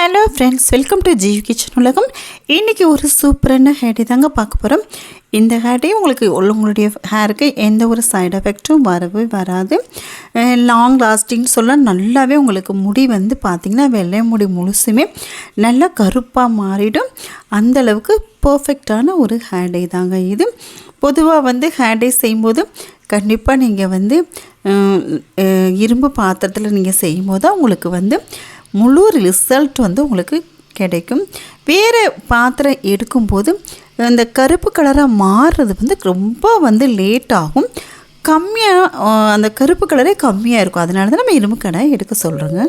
Hello friends welcome to ஜியூ kitchen உலகம். இன்றைக்கி ஒரு சூப்பரான ஹேடி தாங்க பார்க்க போகிறோம் இந்த ஹேடே உங்களுக்கு உங்களுடைய ஹேருக்கு எந்த ஒரு சைடு எஃபெக்ட்டும் வரவே வராது. லாங் லாஸ்டிங் சொல்ல நல்லாவே உங்களுக்கு முடி வந்து பார்த்திங்கன்னா வெள்ளை முடி முழுசுமே நல்லா கருப்பாக மாறிடும். அந்தளவுக்கு பர்ஃபெக்டான ஒரு ஹேடே தாங்க இது. பொதுவாக வந்து ஹேடே செய்யும்போது கண்டிப்பாக நீங்கள் வந்து இரும்பு பாத்திரத்தில் நீங்கள் செய்யும்போது தான் உங்களுக்கு வந்து முழு ரிசல்ட் வந்து உங்களுக்கு கிடைக்கும். வேறு பாத்திரம் எடுக்கும்போது இந்த கருப்பு கலராக மாறுறது வந்து ரொம்ப வந்து லேட் ஆகும். கம்மியாக அந்த கருப்பு கலரே கம்மியாக இருக்கும். அதனால தான் நம்ம இரும்பு கடை எடுக்க சொல்கிறோங்க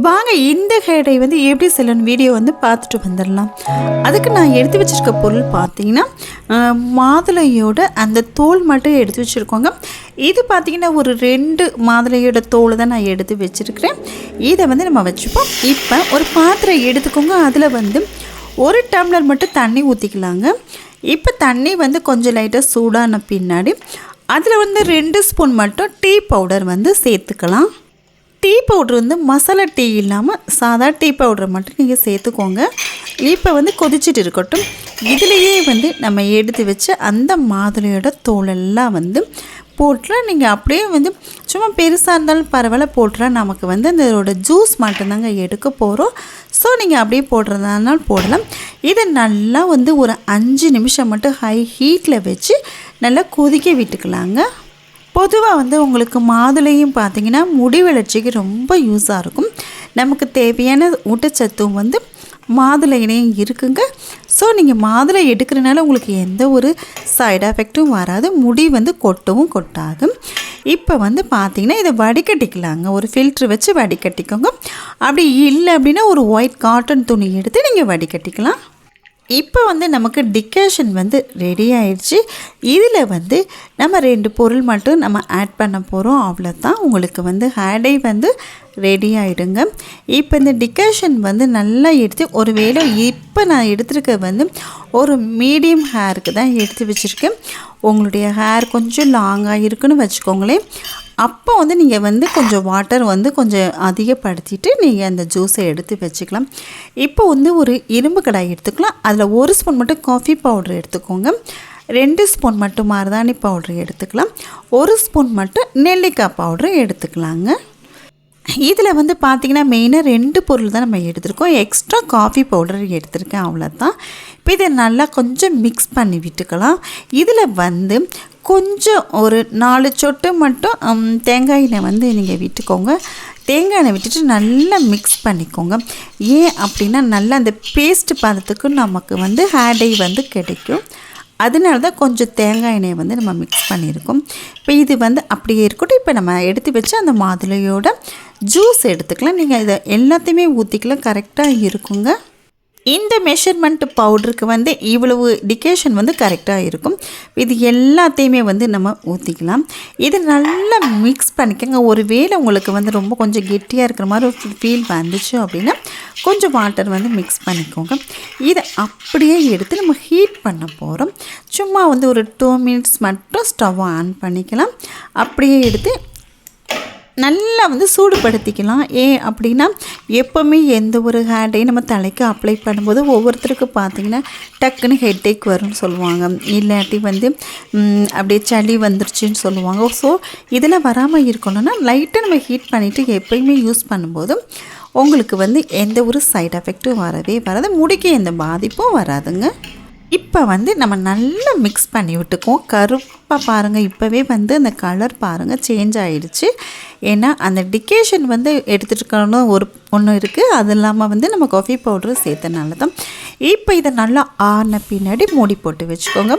வாங்க இந்த ஹேடை வந்து எப்படி செல்லணும் வீடியோ வந்து பார்த்துட்டு வந்துடலாம். அதுக்கு நான் எடுத்து வச்சிருக்க பொருள் பார்த்தீங்கன்னா மாதுளையோட அந்த தோல் மட்டும் எடுத்து வச்சுருக்கோங்க. இது பார்த்தீங்கன்னா ஒரு ரெண்டு மாதுளையோட தோல் தான் நான் எடுத்து வச்சுருக்கிறேன். இதை வந்து நம்ம வச்சுப்போம். இப்போ ஒரு பாத்திரம் எடுத்துக்கோங்க. அதில் வந்து ஒரு டம்ளர் மட்டும் தண்ணி ஊற்றிக்கலாங்க இப்போ தண்ணி வந்து கொஞ்சம் லைட்டாக சூடான பின்னாடி அதில் வந்து ரெண்டு ஸ்பூன் மட்டும் டீ பவுடர் வந்து சேர்த்துக்கலாம். டீ பவுட்ரு வந்து மசாலா டீ இல்லாமல் சாதா டீ பவுடரை மட்டும் நீங்கள் சேர்த்துக்கோங்க. இப்போ வந்து கொதிச்சிட்டு இருக்கட்டும். இதுலேயே வந்து நம்ம எடுத்து வச்ச அந்த மாதுளையோட தோலெல்லாம் வந்து போட்டுலாம் நீங்கள் அப்படியே வந்து சும்மா பெருசாக இருந்தாலும் பரவாயில்ல போட்டுலாம். நமக்கு வந்து அதோட ஜூஸ் மட்டும்தாங்க எடுக்க போகிறோம் ஸோ நீங்கள் அப்படியே போடுறதுனாலும் போடலாம். இதை நல்லா வந்து ஒரு அஞ்சு நிமிஷம் மட்டும் ஹை ஹீட்டில் வச்சு நல்லா கொதிக்க விட்டுக்கலாங்க. பொதுவாக வந்து உங்களுக்கு மாதுளையும் பார்த்தீங்கன்னா முடி வளர்ச்சிக்கு ரொம்ப யூஸாக இருக்கும். நமக்கு தேவையான ஊட்டச்சத்தும் வந்து மாதுளையிலையும் இருக்குங்க. ஸோ நீங்கள் மாதுளை எடுக்கிறனால உங்களுக்கு எந்த ஒரு சைடு எஃபெக்ட்டும் வராது. முடி வந்து கொட்டவும் கொட்டாது. இப்போ வந்து பார்த்தீங்கன்னா இதை வடிகட்டிக்கலாங்க. ஒரு ஃபில்ட்ரு வச்சு வடிகட்டிக்கோங்க. அப்படி இல்லை அப்படின்னா ஒரு ஒயிட் காட்டன் துணி எடுத்து நீங்கள் வடிகட்டிக்கலாம். இப்போ வந்து நமக்கு டிகேஷன் வந்து ரெடி ஆயிடுச்சு. இதில் வந்து நம்ம ரெண்டு பொருள் மட்டும் நம்ம ஆட் பண்ண போகிறோம் அவ்வளோதான் உங்களுக்கு வந்து ஹேடை வந்து ரெடி ஆகிடுங்க இப்போ இந்த டிகேஷன் வந்து நல்லா எடுத்து ஒரு வேளை இப்போ நான் எடுத்துருக்க வந்து ஒரு மீடியம் ஹேருக்கு தான் எடுத்து வச்சுருக்கேன். உங்களுடைய ஹேர் கொஞ்சம் லாங்காக இருக்குன்னு வச்சுக்கோங்களேன். அப்போ வந்து நீங்கள் வந்து கொஞ்சம் வாட்டர் வந்து கொஞ்சம் அதிகப்படுத்திட்டு நீங்கள் அந்த ஜூஸை எடுத்து வச்சுக்கலாம். இப்போ வந்து ஒரு இரும்பு கடாய் எடுத்துக்கலாம். அதில் ஒரு ஸ்பூன் மட்டும் காஃபி பவுடர் எடுத்துக்கோங்க. ரெண்டு ஸ்பூன் மட்டும் மருதாணி பவுடர் எடுத்துக்கலாம். ஒரு ஸ்பூன் மட்டும் நெல்லிக்காய் பவுடர் எடுத்துக்கலாங்க. இதில் வந்து பார்த்திங்கன்னா மெயினாக ரெண்டு பொருள் தான் நம்ம எடுத்திருக்கோம். எக்ஸ்ட்ரா காஃபி பவுடர் எடுத்திருக்கேன் அவ்வளோதான் இப்போ இதை நல்லா கொஞ்சம் மிக்ஸ் பண்ணி விட்டுக்கலாம். இதில் வந்து கொஞ்சம் ஒரு நாலு சொட்டு மட்டும் தேங்காயில் தேங்காய் எண்ணெய் வந்து நீங்கள் விட்டுக்கோங்க. தேங்காய் எண்ணெய் விட்டுட்டு நல்லா மிக்ஸ் பண்ணிக்கோங்க. ஏன் அப்படின்னா நல்லா அந்த பேஸ்ட் பதத்துக்கு நமக்கு வந்து ஹேடை வந்து கிடைக்கும். அதனால தான் கொஞ்சம் தேங்காய் எண்ணெயை வந்து நம்ம மிக்ஸ் பண்ணியிருக்கோம். இப்போ இது வந்து அப்படியே இருக்கட்டும். இப்போ நம்ம எடுத்து வச்சு அந்த மாதுளையோட ஜூஸ் எடுத்துக்கலாம். நீங்கள் இதை எல்லாத்தையுமே ஊற்றிக்கலாம் கரெக்டாக இருக்குங்க. இந்த மெஷர்மெண்ட் பவுடருக்கு வந்து இவ்வளவு டிகேஷன் வந்து கரெக்டாக இருக்கும். இது எல்லாத்தையுமே வந்து நம்ம ஊற்றிக்கலாம் இது நல்லா மிக்ஸ் பண்ணிக்கோங்க. ஒரு வேளை உங்களுக்கு வந்து ரொம்ப கொஞ்சம் கெட்டியாக இருக்கிற மாதிரி ஒரு ஃபீல் வந்துச்சு அப்படின்னா கொஞ்சம் வாட்டர் வந்து மிக்ஸ் பண்ணிக்கோங்க. இதை அப்படியே எடுத்து நம்ம ஹீட் பண்ண போகிறோம் சும்மா வந்து ஒரு டூ மினிட்ஸ் மட்டும் ஸ்டவ் ஆன் பண்ணிக்கலாம். அப்படியே எடுத்து நல்லா வந்து சூடுபடுத்திக்கலாம். ஏன் அப்படின்னா எப்போவுமே எந்த ஒரு ஹேண்டையும் நம்ம தலைக்கு அப்ளை பண்ணும்போது ஒவ்வொருத்தருக்கு பார்த்தீங்கன்னா டக்குன்னு ஹெட்டேக் வரும்னு சொல்லுவாங்க. இல்லாட்டி வந்து அப்படியே சளி வந்துருச்சுன்னு சொல்லுவாங்க. ஸோ இதில் வராமல் இருக்கணும்னா லைட்டாக நம்ம ஹீட் பண்ணிவிட்டு எப்பயுமே யூஸ் பண்ணும்போது உங்களுக்கு வந்து எந்த ஒரு சைட் எஃபெக்ட்டும் வரவே வராது. முடிக்கு எந்த பாதிப்பும் வராதுங்க. இப்போ வந்து நம்ம நல்லா மிக்ஸ் பண்ணி விட்டுக்குவோம். கருப்பாக பாருங்கள் இப்போவே வந்து அந்த கலர் பாருங்கள் சேஞ்ச் ஆகிடுச்சு ஏன்னா அந்த டிகேஷன் வந்து எடுத்துகிட்டு இருக்கணும் ஒரு ஒன்று இருக்குது அது இல்லாமல் வந்து நம்ம காஃபி பவுடர் சேர்த்தனால தான் இப்போ இதை நல்லா ஆறின பின்னாடி மூடி போட்டு வச்சுக்கோங்க.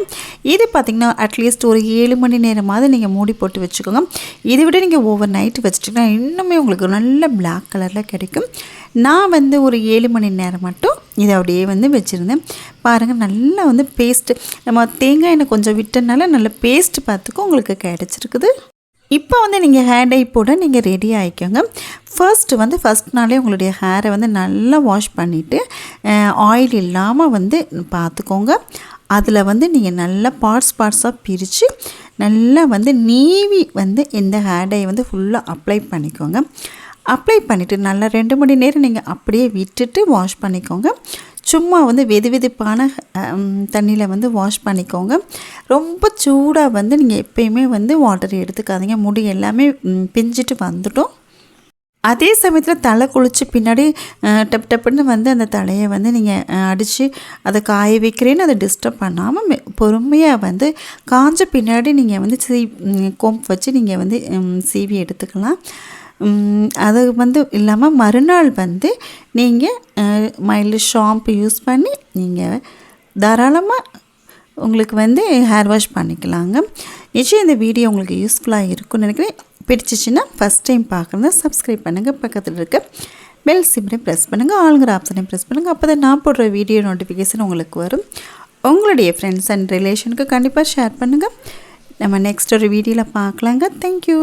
இது பார்த்திங்கன்னா அட்லீஸ்ட் ஒரு ஏழு மணி நேரமாவது நீங்கள் மூடி போட்டு வச்சுக்கோங்க. இதை விட நீங்கள் ஓவர் நைட் வச்சுட்டிங்கன்னா இன்னுமே உங்களுக்கு நல்ல பிளாக் கலரில் கிடைக்கும். நான் வந்து ஒரு ஏழு மணி நேரம் மட்டும் இதை அப்படியே வந்து வச்சுருந்தேன். பாருங்கள் நல்லா வந்து பேஸ்ட்டு நம்ம தேங்காய் எண்ணெய் கொஞ்சம் விட்டனால நல்ல பேஸ்ட் பார்த்துக்கும் உங்களுக்கு கிடச்சிருக்குது. இப்போ வந்து நீங்கள் ஹேர் டை போட நீங்கள் ரெடி ஆகிக்கோங்க ஃபர்ஸ்ட்டு வந்து ஃபஸ்ட் நாளே உங்களுடைய ஹேரை வந்து நல்லா வாஷ் பண்ணிவிட்டு ஆயில் இல்லாமல் வந்து பார்த்துக்கோங்க அதில் வந்து நீங்கள் நல்லா பார்ட்ஸ் பார்ட்ஸாக பிரித்து நல்லா வந்து நீவி வந்து இந்த ஹேர் டை வந்து ஃபுல்லாக அப்ளை பண்ணிக்கோங்க. அப்ளை பண்ணிவிட்டு நல்லா ரெண்டு மணி நேரம் நீங்கள் அப்படியே விட்டுட்டு வாஷ் பண்ணிக்கோங்க. சும்மா வந்து வெது வெதுப்பான தண்ணியில் வந்து வாஷ் பண்ணிக்கோங்க. ரொம்ப சூடாக வந்து நீங்கள் எப்பயுமே வந்து வாட்டர் எடுத்துக்காதீங்க. முடி எல்லாமே பிஞ்சிட்டு வந்துட்டோம் அதே சமயத்தில் தலை குளித்து பின்னாடி டப் டப்புன்னு வந்து அந்த தலையை வந்து நீங்கள் அடித்து அதை காய வைக்கிறேன்னு அதை டிஸ்டர்ப் பண்ணாமல் பொறுமையாக வந்து காஞ்ச பின்னாடி நீங்கள் வந்து சீ கோம்பு வச்சு நீங்கள் வந்து சீவி எடுத்துக்கலாம். அது வந்து இல்லாமல் மறுநாள் வந்து நீங்கள் மைல்டு ஷாம்பு யூஸ் பண்ணி நீங்கள் தாராளமாக உங்களுக்கு வந்து ஹேர் வாஷ் பண்ணிக்கலாங்க. நிச்சயம் இந்த வீடியோ உங்களுக்கு யூஸ்ஃபுல்லாக இருக்கும்னு நினைக்கிறேன். பிடிச்சிச்சின்னா ஃபஸ்ட் டைம் பார்க்குறதா சப்ஸ்கிரைப் பண்ணுங்கள் பக்கத்தில் இருக்க பெல் சிம்னை ப்ரெஸ் பண்ணுங்கள் ஆளுங்கிற ஆப்ஷனையும் ப்ரெஸ் பண்ணுங்கள் அப்போ தான் நான் போடுற வீடியோ நோட்டிஃபிகேஷன் உங்களுக்கு வரும். உங்களுடைய ஃப்ரெண்ட்ஸ் அண்ட் ரிலேஷனுக்கு கண்டிப்பாக ஷேர் பண்ணுங்கள் நம்ம நெக்ஸ்ட் ஒரு வீடியோவில் பார்க்கலாங்க. தேங்க்யூ